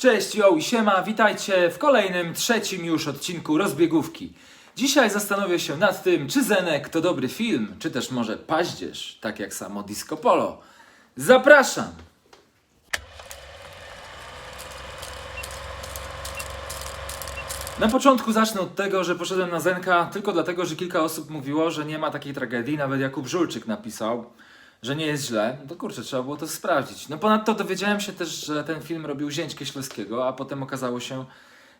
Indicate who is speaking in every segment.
Speaker 1: Cześć, yo i siema, witajcie w kolejnym, trzecim już odcinku Rozbiegówki. Dzisiaj zastanowię się nad tym, czy Zenek to dobry film, czy też może paździerz, tak jak samo Disco Polo. Zapraszam! Na początku zacznę od tego, że poszedłem na Zenka tylko dlatego, że kilka osób mówiło, że nie ma takiej tragedii. Nawet Jakub Żulczyk napisał, że nie jest źle. No to kurczę, trzeba było to sprawdzić. No ponadto dowiedziałem się też, że ten film robił zięć Kieślowskiego, a potem okazało się,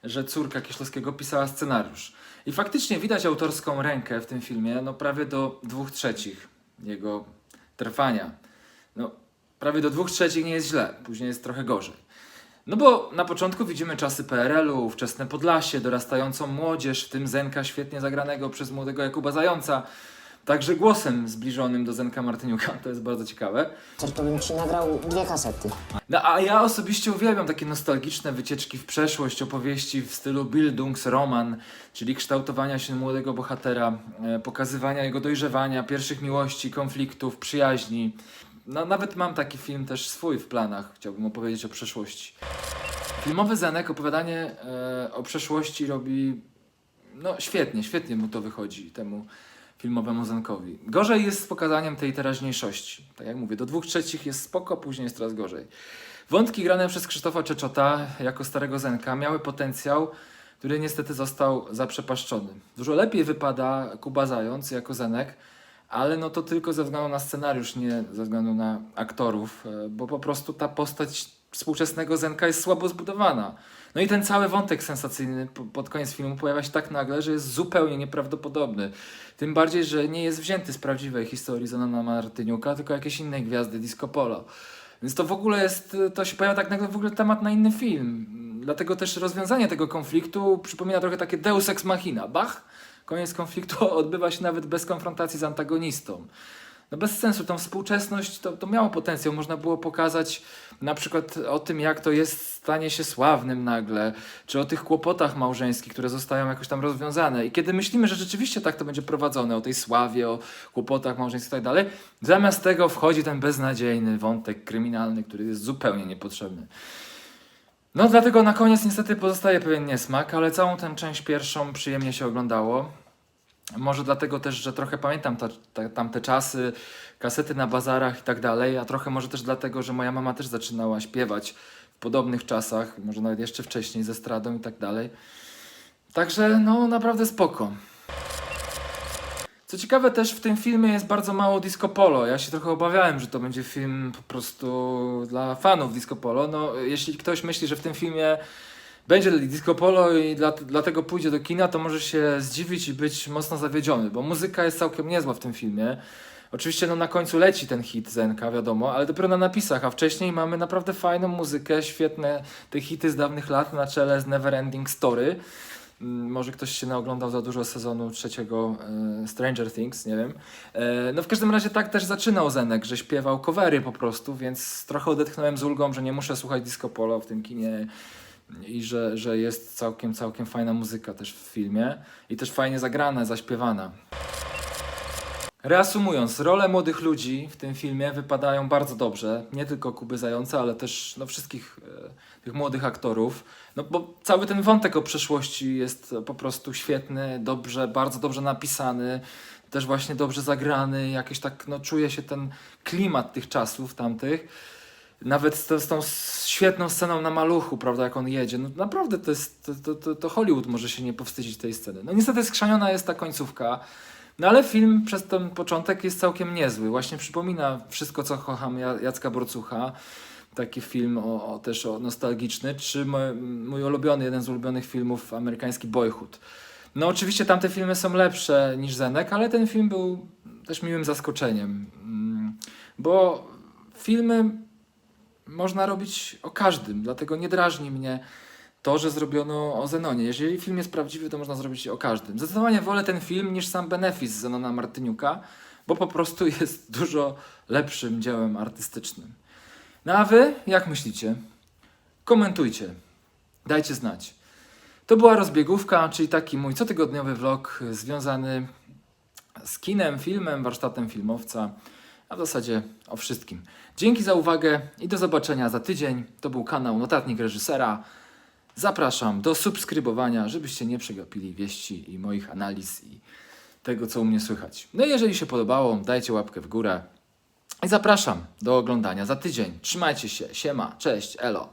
Speaker 1: że córka Kieślowskiego pisała scenariusz. I faktycznie widać autorską rękę w tym filmie, no prawie do dwóch trzecich jego trwania. No, prawie do dwóch trzecich nie jest źle, później jest trochę gorzej. No bo na początku widzimy czasy PRL-u, wczesne Podlasie, dorastającą młodzież, w tym Zenka świetnie zagranego przez młodego Jakuba Zająca, także głosem zbliżonym do Zenka Martyniuka, to jest bardzo ciekawe.
Speaker 2: Powiem ci, nagrał dwie kasety.
Speaker 1: No a ja osobiście uwielbiam takie nostalgiczne wycieczki w przeszłość, opowieści w stylu Bildungsroman, czyli kształtowania się młodego bohatera, e, pokazywania jego dojrzewania, pierwszych miłości, konfliktów, przyjaźni. No, nawet mam taki film też swój w planach, chciałbym opowiedzieć o przeszłości. Filmowy Zenek opowiadanie e, o przeszłości robi no świetnie, świetnie mu to wychodzi, temu filmowemu Zenkowi. Gorzej jest z pokazaniem tej teraźniejszości. Tak jak mówię, do dwóch trzecich jest spoko, później jest coraz gorzej. Wątki grane przez Krzysztofa Czeczota jako starego Zenka miały potencjał, który niestety został zaprzepaszczony. Dużo lepiej wypada Kuba Zając jako Zenek, ale no to tylko ze względu na scenariusz, nie ze względu na aktorów, e, bo po prostu ta postać współczesnego Zenka jest słabo zbudowana. No i ten cały wątek sensacyjny po- pod koniec filmu pojawia się tak nagle, że jest zupełnie nieprawdopodobny. Tym bardziej, że nie jest wzięty z prawdziwej historii Zenona Martyniuka, tylko jakiejś innej gwiazdy disco polo. Więc to w ogóle jest, to się pojawia tak nagle w ogóle temat na inny film. Dlatego też rozwiązanie tego konfliktu przypomina trochę takie deus ex machina. Bach, koniec konfliktu odbywa się nawet bez konfrontacji z antagonistą. No bez sensu, tą współczesność to, to miało potencjał. Można było pokazać na przykład o tym, jak to jest stanie się sławnym nagle, czy o tych kłopotach małżeńskich, które zostają jakoś tam rozwiązane. I kiedy myślimy, że rzeczywiście tak to będzie prowadzone, o tej sławie, o kłopotach małżeńskich i tak dalej, zamiast tego wchodzi ten beznadziejny wątek kryminalny, który jest zupełnie niepotrzebny. No dlatego na koniec niestety pozostaje pewien niesmak, ale całą tę część pierwszą przyjemnie się oglądało. Może dlatego też, że trochę pamiętam ta, ta, tamte czasy, kasety na bazarach i tak dalej, a trochę może też dlatego, że moja mama też zaczynała śpiewać w podobnych czasach, może nawet jeszcze wcześniej ze stradą i tak dalej. Także no naprawdę spoko. Co ciekawe też w tym filmie jest bardzo mało disco polo. Ja się trochę obawiałem, że to będzie film po prostu dla fanów disco polo. No jeśli ktoś myśli, że w tym filmie będzie disco polo i dla, dlatego pójdzie do kina, to może się zdziwić i być mocno zawiedziony, bo muzyka jest całkiem niezła w tym filmie. Oczywiście no, na końcu leci ten hit Zenka, wiadomo, ale dopiero na napisach, a wcześniej mamy naprawdę fajną muzykę, świetne te hity z dawnych lat na czele z Neverending Story. Mm, Może ktoś się naoglądał za dużo sezonu trzeciego e, Stranger Things, nie wiem. E, no w każdym razie tak też zaczynał Zenek, że śpiewał covery po prostu, więc trochę odetchnąłem z ulgą, że nie muszę słuchać disco polo w tym kinie i że, że jest całkiem, całkiem fajna muzyka też w filmie i też fajnie zagrana, zaśpiewana. Reasumując, role młodych ludzi w tym filmie wypadają bardzo dobrze. Nie tylko Kuby Zająca, ale też no, wszystkich e, tych młodych aktorów. No bo cały ten wątek o przeszłości jest po prostu świetny, dobrze, bardzo dobrze napisany, też właśnie dobrze zagrany. Jakiś tak, no czuje się ten klimat tych czasów tamtych. Nawet z, z tą świetną sceną na maluchu, prawda, jak on jedzie. No naprawdę to jest, to, to, to, Hollywood może się nie powstydzić tej sceny. No niestety skrzaniona jest ta końcówka. No ale film przez ten początek jest całkiem niezły. Właśnie przypomina wszystko, co kocham Ja- Jacka Borcucha. Taki film o, o, też o nostalgiczny, czy mój, mój ulubiony, jeden z ulubionych filmów, amerykański Boyhood. No oczywiście tamte filmy są lepsze niż Zenek, ale ten film był też miłym zaskoczeniem. Mm, Bo filmy można robić o każdym, dlatego nie drażni mnie to, że zrobiono o Zenonie. Jeżeli film jest prawdziwy, to można zrobić o każdym. Zdecydowanie wolę ten film niż sam Benefis Zenona Martyniuka, bo po prostu jest dużo lepszym dziełem artystycznym. No a wy, jak myślicie? Komentujcie, dajcie znać. To była rozbiegówka, czyli taki mój cotygodniowy vlog związany z kinem, filmem, warsztatem filmowca. A w zasadzie o wszystkim. Dzięki za uwagę i do zobaczenia za tydzień. To był kanał Notatnik Reżysera. Zapraszam do subskrybowania, żebyście nie przegapili wieści i moich analiz i tego, co u mnie słychać. No i jeżeli się podobało, dajcie łapkę w górę. I zapraszam do oglądania za tydzień. Trzymajcie się, siema, cześć, elo.